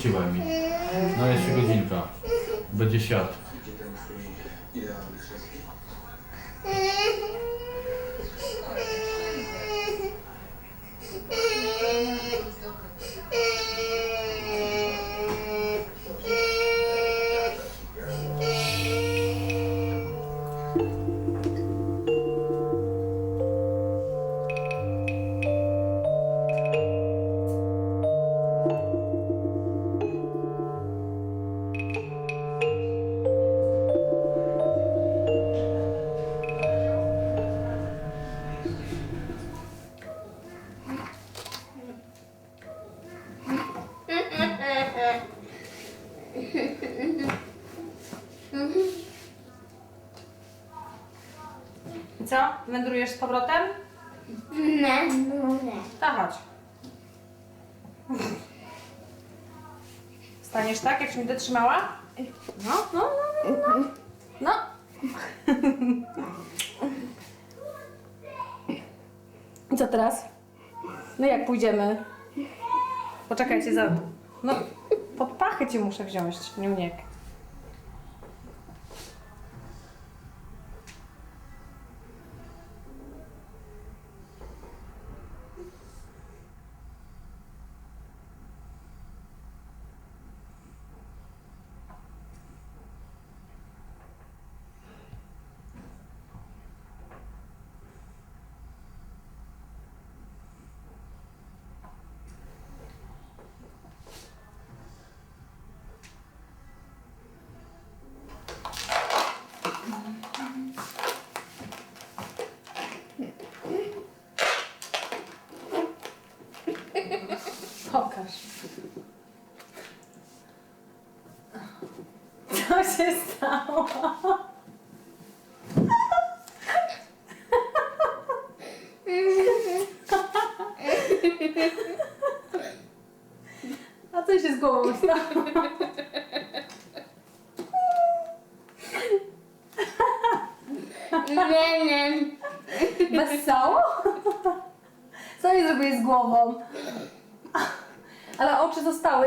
odpoczywaj mi. No jeszcze godzinka. Będzie świat. I co? Wędrujesz z powrotem? Na górę. To chodź. Staniesz tak, jak się będę trzymała? No, no, no, no, no. No. I co teraz? No jak pójdziemy? Poczekajcie za... No, pod pachę cię muszę wziąć, niuniek. Pokaż. Co się stało? A co się z głową stało? Nie, nie. Wesoło? Co mi zrobiłeś z głową? Ale oczy zostały.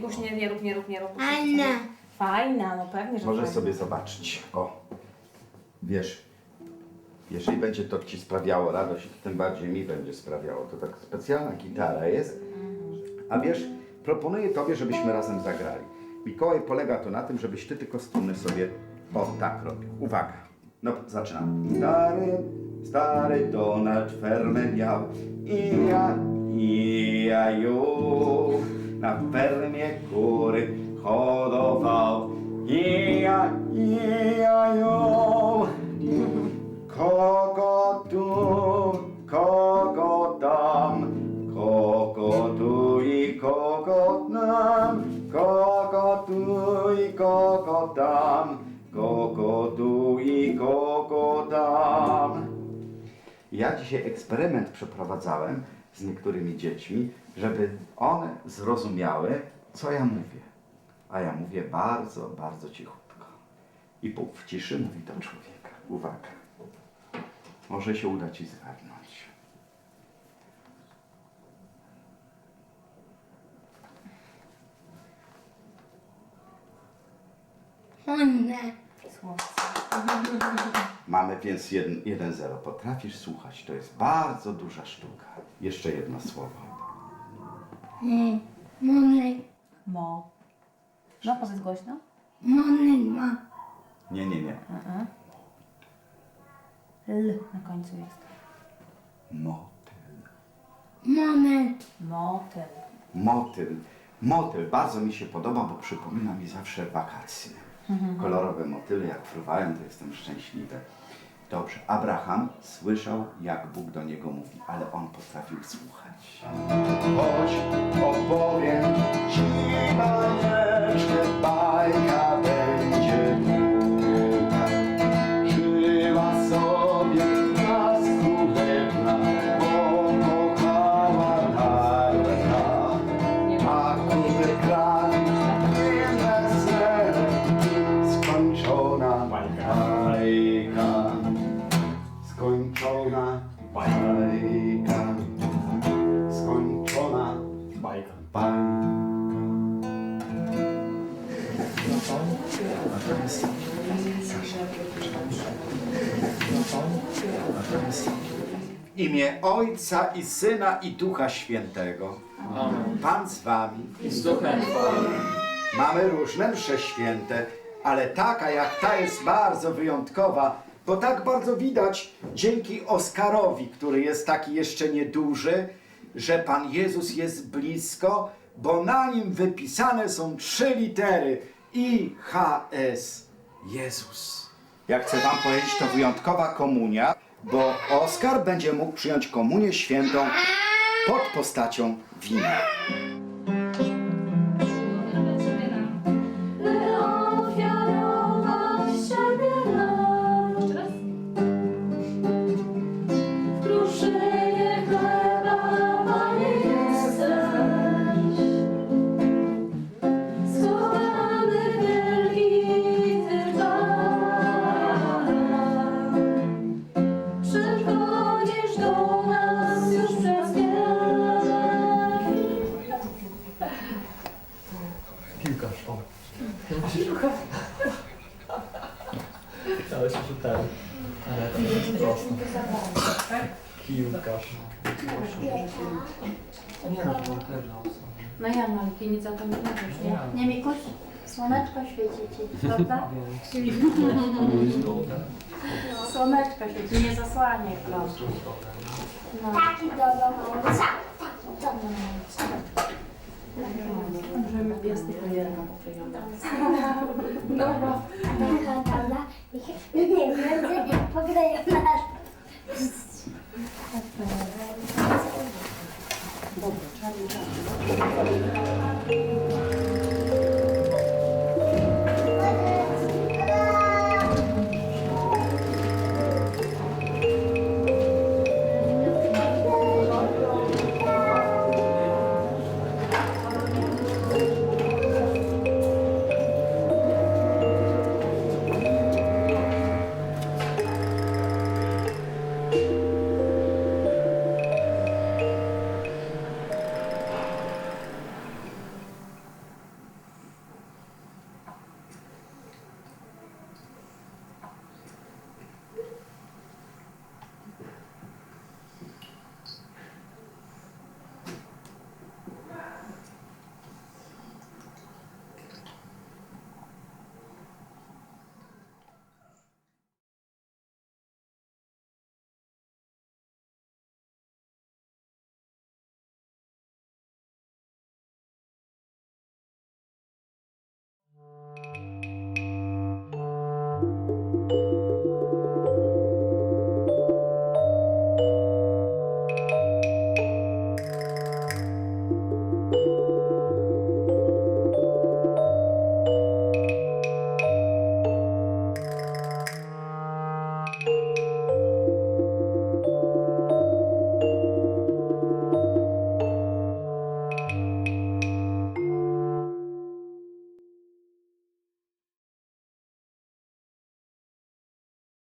Mikuś, nie, nie rób, nie rób, nie rób. Anna. Fajna, no pewnie, że Możesz fajna. sobie zobaczyć. O, wiesz, jeżeli będzie to ci sprawiało radość, tym bardziej mi będzie sprawiało. To tak specjalna gitara jest. A wiesz, proponuję tobie, żebyśmy razem zagrali. Mikołaj polega to na tym, żebyś ty tylko struny sobie o tak robił. Uwaga. No, zaczynam. Stary, stary Donald fermę miał i ja, i ja już na fermie kury hodował i ja, i ja ją. Kogo tu, kogo tam, kogo tu i kogo tam, kogo tu i kogo tam, kogo tu i kogo tam. Ja dzisiaj eksperyment przeprowadzałem z niektórymi dziećmi, żeby one zrozumiały, co ja mówię. A ja mówię bardzo, bardzo cichutko. I Bóg w ciszy mówi do człowieka. Uwaga. Może się uda ci zgadnąć. Honda. Słońce. Mamy więc 1-0. Potrafisz słuchać. To jest bardzo duża sztuka. Jeszcze jedno słowo. Moment. Mo. No, powiedz głośno. Monema. Nie, nie, nie. L na końcu jest. Motyl. Monet. Motel. Motyl. Motyl bardzo mi się podoba, bo przypomina mi zawsze wakacje. Kolorowe motyle, jak fruwają, to jestem szczęśliwy. Dobrze, Abraham słyszał, jak Bóg do niego mówi, ale on potrafił słuchać. Chodź, opowiem ci bajeczkę, bajka W imię Ojca i Syna i Ducha Świętego. Pan z wami. Z duchem. Mamy różne msze święte, ale taka jak ta jest bardzo wyjątkowa, bo tak bardzo widać dzięki Oskarowi, który jest taki jeszcze nieduży, że Pan Jezus jest blisko, bo na nim wypisane są trzy litery IHS Jezus. Jak chcę Wam powiedzieć, to wyjątkowa komunia, bo Oskar będzie mógł przyjąć komunię świętą pod postacią wina. Ale się ten. Ale to jest proste. Piłkarz. Nie no, to też No ja no, ale nie zapomniałeś, nie? Nie, Mikuś? Słoneczko świeci ci, prawda? Słoneczko świeci, nie zasłanie, proszę. No. Taki dolomająca. Taki dolomająca. Możemy pies tylko jedno poprzyjąć. Dobra. Dobra. Nie wiem, pograją nas. Dobra, trzeba